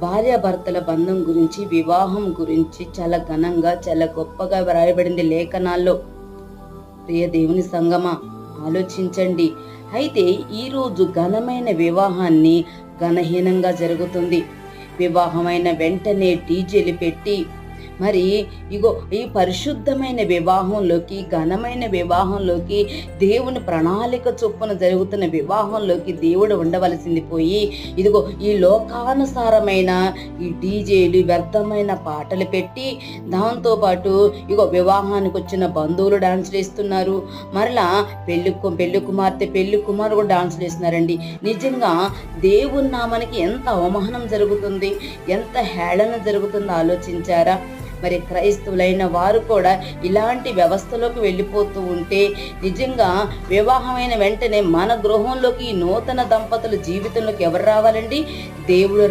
భార్యాభర్తల బంధం గురించి వివాహం గురించి చాలా ఘనంగా చాలా గొప్పగా వ్రాయబడింది లేఖనాల్లో. ప్రియ దేవుని సంగమా ఆలోచించండి. అయితే ఈరోజు ఘనమైన వివాహాన్ని ఘనహీనంగా జరుగుతుంది. వివాహమైన వెంటనే డీజేలు పెట్టి మరి ఇగో ఈ పరిశుద్ధమైన వివాహంలోకి ఘనమైన వివాహంలోకి దేవుని ప్రణాళిక చొప్పున జరుగుతున్న వివాహంలోకి దేవుడు ఉండవలసింది పోయి ఇదిగో ఈ లోకానుసారమైన ఈ డీజేలు వ్యర్థమైన పాటలు పెట్టి దాంతోపాటు ఇగో వివాహానికి వచ్చిన బంధువులు డాన్సులు వేస్తున్నారు. మరలా పెళ్ళి పెళ్ళి కుమార్తె పెళ్ళి కుమారు కూడా డాన్సులు వేస్తున్నారండి. నిజంగా దేవుని నామానికి ఎంత అవమానం జరుగుతుంది ఎంత హేళన జరుగుతుందో ఆలోచించారా? మరి క్రైస్తవులైన వారు కూడా ఇలాంటి వ్యవస్థలోకి వెళ్ళిపోతూ ఉంటే నిజంగా వివాహమైన వెంటనే మన గృహంలోకి ఈ నూతన దంపతుల జీవితంలోకి ఎవరు రావాలండి? దేవుడు